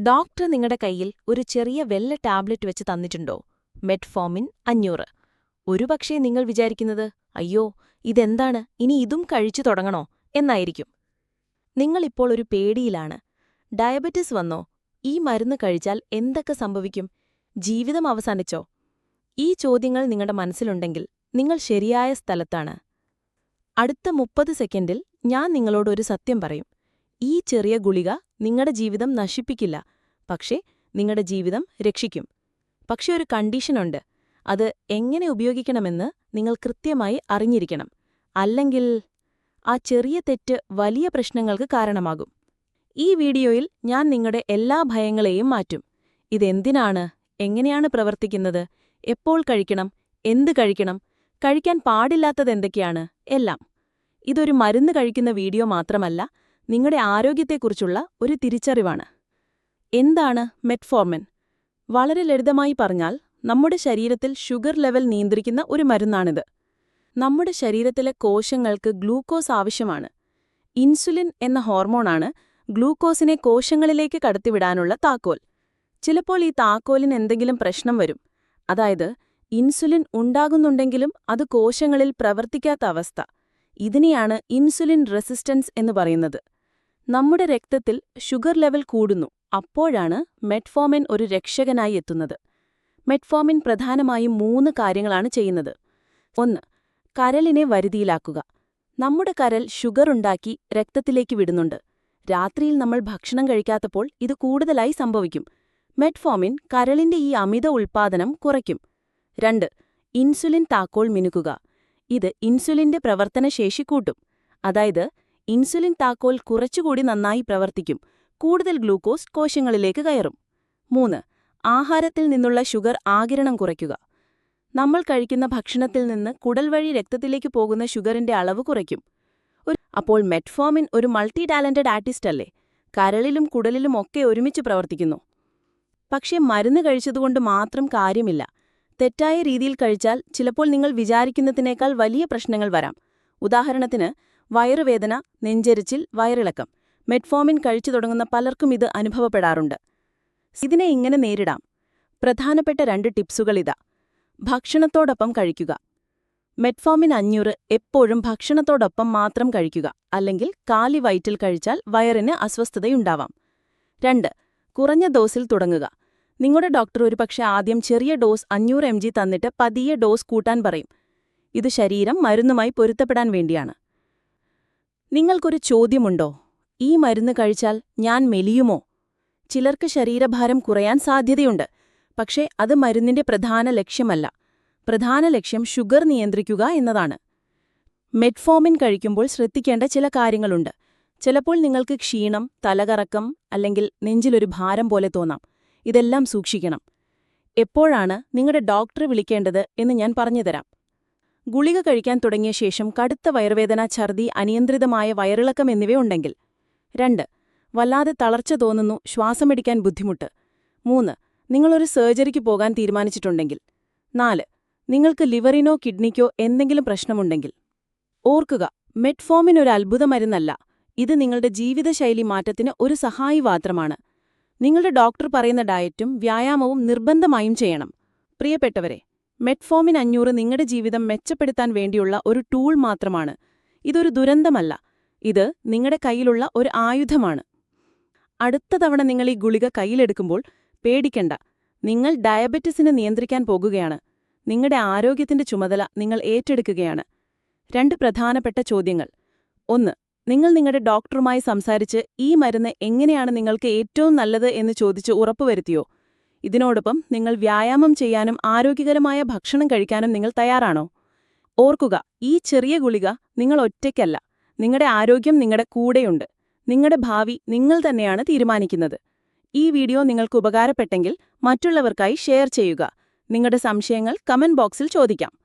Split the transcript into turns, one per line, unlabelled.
Doctor നിങ്ങളുടെ കയ്യിൽ ഒരു ചെറിയ വെള്ള ടാബ്ലറ്റ് വെച്ച് തന്നിട്ടുണ്ടോ? മെറ്റ്ഫോമിൻ അഞ്ഞൂറ്. ഒരുപക്ഷേ നിങ്ങൾ വിചാരിക്കുന്നത് അയ്യോ ഇതെന്താണ്? ഇനി ഇതും കഴിച്ചു തുടങ്ങണോ? എന്നായിരിക്കും. നിങ്ങളിപ്പോൾ ഒരു പേടിയിലാണ്. ഡയബറ്റിസ് വന്നോ? ഈ മരുന്ന് കഴിച്ചാൽ എന്തൊക്കെ സംഭവിക്കും? ജീവിതം അവസാനിച്ചോ? ഈ ചോദ്യങ്ങൾ നിങ്ങളുടെ മനസ്സിലുണ്ടെങ്കിൽ നിങ്ങൾ ശരിയായ സ്ഥലത്താണ്. അടുത്ത മുപ്പത് സെക്കൻഡിൽ ഞാൻ നിങ്ങളോട് ഒരു സത്യം പറയും. ഈ ചെറിയ ഗുളിക നിങ്ങളുടെ ജീവിതം നശിപ്പിക്കില്ല. പക്ഷേ നിങ്ങളുടെ ജീവിതം രക്ഷിക്കും. പക്ഷേ ഒരു കണ്ടീഷനുണ്ട്. അത് എങ്ങനെ ഉപയോഗിക്കണമെന്ന് നിങ്ങൾ കൃത്യമായി അറിഞ്ഞിരിക്കണം. അല്ലെങ്കിൽ ആ ചെറിയ തെറ്റ് വലിയ പ്രശ്നങ്ങൾക്ക് കാരണമാകും. ഈ വീഡിയോയിൽ ഞാൻ നിങ്ങളുടെ എല്ലാ ഭയങ്ങളെയും മാറ്റും. ഇതെന്തിനാണ്? എങ്ങനെയാണ് പ്രവർത്തിക്കുന്നത്? എപ്പോൾ കഴിക്കണം? എന്ത് കഴിക്കണം? കഴിക്കാൻ പാടില്ലാത്തതെന്തൊക്കെയാണ്? എല്ലാം. ഇതൊരു മരുന്ന് കഴിക്കുന്ന വീഡിയോ മാത്രമല്ല നിങ്ങളുടെ ആരോഗ്യത്തെക്കുറിച്ചുള്ള ഒരു തിരിച്ചറിവാണ്. എന്താണ് മെറ്റ്ഫോർമിൻ? വളരെ ലളിതമായി പറഞ്ഞാൽ നമ്മുടെ ശരീരത്തിൽ ഷുഗർ ലെവൽ നിയന്ത്രിക്കുന്ന ഒരു മരുന്നാണിത്. നമ്മുടെ ശരീരത്തിലെ കോശങ്ങൾക്ക് ഗ്ലൂക്കോസ് ആവശ്യമാണ്. ഇൻസുലിൻ എന്ന ഹോർമോണാണ് ഗ്ലൂക്കോസിനെ കോശങ്ങളിലേക്ക് കടത്തിവിടാനുള്ള താക്കോൽ. ചിലപ്പോൾ ഈ താക്കോലിന് എന്തെങ്കിലും പ്രശ്നം വരും. അതായത് ഇൻസുലിൻ ഉണ്ടാകുന്നുണ്ടെങ്കിലും അത് കോശങ്ങളിൽ പ്രവർത്തിക്കാത്ത അവസ്ഥ. ഇതിനെയാണ് ഇൻസുലിൻ റെസിസ്റ്റൻസ് എന്ന് പറയുന്നത്. നമ്മുടെ രക്തത്തിൽ ഷുഗർ ലെവൽ കൂടുന്നു. അപ്പോഴാണ് മെറ്റ്ഫോമിൻ ഒരു രക്ഷകനായി എത്തുന്നത്. മെറ്റ്ഫോമിൻ പ്രധാനമായും മൂന്ന് കാര്യങ്ങളാണ് ചെയ്യുന്നത്. ഒന്ന് കരലിനെ വരുതിയിലാക്കുക. നമ്മുടെ കരൽ ഷുഗർ ഉണ്ടാക്കി രക്തത്തിലേക്ക് വിടുന്നുണ്ട്. രാത്രിയിൽ നമ്മൾ ഭക്ഷണം കഴിക്കാത്തപ്പോൾ ഇത് കൂടുതലായി സംഭവിക്കും. മെറ്റ്ഫോമിൻ കരളിന്റെ ഈ അമിത ഉൽപ്പാദനം കുറയ്ക്കും. രണ്ട് ഇൻസുലിൻ താക്കോൾ മിനുക്കുക. ഇത് ഇൻസുലിന്റെ പ്രവർത്തനശേഷി കൂട്ടും. അതായത് ഇൻസുലിൻ താക്കോൽ കുറച്ചുകൂടി നന്നായി പ്രവർത്തിക്കും. കൂടുതൽ ഗ്ലൂക്കോസ് കോശങ്ങളിലേക്ക് കയറും. മൂന്ന്. ആഹാരത്തിൽ നിന്നുള്ള ഷുഗർ ആകിരണം കുറയ്ക്കുക. നമ്മൾ കഴിക്കുന്ന ഭക്ഷണത്തിൽ നിന്ന് കുടൽ വഴി രക്തത്തിലേക്ക് പോകുന്ന ഷുഗറിന്റെ അളവ് കുറയ്ക്കും. അപ്പോൾ മെറ്റ്ഫോമിൻ ഒരു മൾട്ടി ടാലന്റഡ് ആർട്ടിസ്റ്റ് അല്ലേ? കരളിലും കുടലിലും ഒക്കെ ഒരുമിച്ച് പ്രവർത്തിക്കുന്നു. പക്ഷേ മരുന്ന് കഴിച്ചതുകൊണ്ട് മാത്രം കാര്യമില്ല. തെറ്റായ രീതിയിൽ കഴിച്ചാൽ ചിലപ്പോൾ നിങ്ങൾ വിചാരിക്കുന്നതിനേക്കാൾ വലിയ പ്രശ്നങ്ങൾ വരാം. ഉദാഹരണത്തിന് വയറുവേദന നെഞ്ചരിച്ചിൽ വയറിളക്കം. മെറ്റ്ഫോമിൻ കഴിച്ചു തുടങ്ങുന്ന പലർക്കും ഇത് അനുഭവപ്പെടാറുണ്ട്. ഇതിനെ ഇങ്ങനെ നേരിടാം. പ്രധാനപ്പെട്ട രണ്ട് ടിപ്സുകളിതാ ഭക്ഷണത്തോടൊപ്പം കഴിക്കുക. മെറ്റ്ഫോമിൻ അഞ്ഞൂറ് എപ്പോഴും ഭക്ഷണത്തോടൊപ്പം മാത്രം കഴിക്കുക. അല്ലെങ്കിൽ കാലി വയറ്റിൽ കഴിച്ചാൽ വയറിന് അസ്വസ്ഥതയുണ്ടാവാം. രണ്ട് കുറഞ്ഞ ഡോസിൽ തുടങ്ങുക. നിങ്ങളുടെ ഡോക്ടർ ഒരുപക്ഷെ ആദ്യം ചെറിയ ഡോസ് അഞ്ഞൂറ് എം തന്നിട്ട് പതിയെ ഡോസ് കൂട്ടാൻ പറയും. ഇത് ശരീരം മരുന്നുമായി പൊരുത്തപ്പെടാൻ വേണ്ടിയാണ്. നിങ്ങൾക്കൊരു ചോദ്യമുണ്ടോ? ഈ മരുന്ന് കഴിച്ചാൽ ഞാൻ മെലിയുമോ? ചിലർക്ക് ശരീരഭാരം കുറയാൻ സാധ്യതയുണ്ട് പക്ഷേ അത് മരുന്നിന്റെ പ്രധാന ലക്ഷ്യമല്ല. പ്രധാന ലക്ഷ്യം ഷുഗർ നിയന്ത്രിക്കുക എന്നതാണ്. മെറ്റ്ഫോമിൻ കഴിക്കുമ്പോൾ ശ്രദ്ധിക്കേണ്ട ചില കാര്യങ്ങളുണ്ട്. ചിലപ്പോൾ നിങ്ങൾക്ക് ക്ഷീണം തലകറക്കം അല്ലെങ്കിൽ നെഞ്ചിലൊരു ഭാരം പോലെ തോന്നാം. ഇതെല്ലാം സൂക്ഷിക്കണം. എപ്പോഴാണ് നിങ്ങളുടെ ഡോക്ടറെ വിളിക്കേണ്ടത് എന്ന് ഞാൻ പറഞ്ഞുതരാം. ഗുളിക കഴിക്കാൻ തുടങ്ങിയ ശേഷം കടുത്ത വയറുവേദന ഛർദി അനിയന്ത്രിതമായ വയറിളക്കം എന്നിവയുണ്ടെങ്കിൽ. രണ്ട് വല്ലാതെ തളർച്ച തോന്നുന്നു ശ്വാസമെടുക്കാൻ ബുദ്ധിമുട്ട്. മൂന്ന് നിങ്ങളൊരു സർജറിക്ക് പോകാൻ തീരുമാനിച്ചിട്ടുണ്ടെങ്കിൽ. നാല് നിങ്ങൾക്ക് ലിവറിനോ കിഡ്നിക്കോ എന്തെങ്കിലും പ്രശ്നമുണ്ടെങ്കിൽ. ഓർക്കുക മെറ്റ്ഫോമിനൊരു അത്ഭുത മരുന്നല്ല ഇത് നിങ്ങളുടെ ജീവിതശൈലി മാറ്റത്തിന് ഒരു സഹായി മാത്രമാണ്. നിങ്ങളുടെ ഡോക്ടർ പറയുന്ന ഡയറ്റും വ്യായാമവും നിർബന്ധമായും ചെയ്യണം. പ്രിയപ്പെട്ടവരെ മെറ്റ്ഫോമിൻ അഞ്ഞൂറ് നിങ്ങളുടെ ജീവിതം മെച്ചപ്പെടുത്താൻ വേണ്ടിയുള്ള ഒരു ടൂൾ മാത്രമാണ്. ഇതൊരു ദുരന്തമല്ല. ഇത് നിങ്ങളുടെ കയ്യിലുള്ള ഒരു ആയുധമാണ്. അടുത്ത തവണ നിങ്ങൾ ഈ ഗുളിക കയ്യിലെടുക്കുമ്പോൾ പേടിക്കണ്ട. നിങ്ങൾ ഡയബറ്റിസിനെ നിയന്ത്രിക്കാൻ പോകുകയാണ്. നിങ്ങളുടെ ആരോഗ്യത്തിന്റെ ചുമതല നിങ്ങൾ ഏറ്റെടുക്കുകയാണ്. രണ്ട് പ്രധാനപ്പെട്ട ചോദ്യങ്ങൾ. ഒന്ന് നിങ്ങൾ നിങ്ങളുടെ ഡോക്ടറുമായി സംസാരിച്ച് ഈ മരുന്ന് എങ്ങനെയാണ് നിങ്ങൾക്ക് ഏറ്റവും നല്ലത് എന്ന് ചോദിച്ച് ഉറപ്പുവരുത്തിയോ? ഇതിനോടൊപ്പം നിങ്ങൾ വ്യായാമം ചെയ്യാനും ആരോഗ്യകരമായ ഭക്ഷണം കഴിക്കാനും നിങ്ങൾ തയ്യാറാണോ? ഓർക്കുക ഈ ചെറിയ ഗുളിക നിങ്ങൾ ഒറ്റയ്ക്കല്ല. നിങ്ങളുടെ ആരോഗ്യം നിങ്ങളുടെ കൂടെയുണ്ട്. നിങ്ങളുടെ ഭാവി നിങ്ങൾ തന്നെയാണ് തീരുമാനിക്കുന്നത്. ഈ വീഡിയോ നിങ്ങൾക്ക് ഉപകാരപ്പെട്ടെങ്കിൽ മറ്റുള്ളവർക്കായി ഷെയർ ചെയ്യുക. നിങ്ങളുടെ സംശയങ്ങൾ കമന്റ് ബോക്സിൽ ചോദിക്കാം.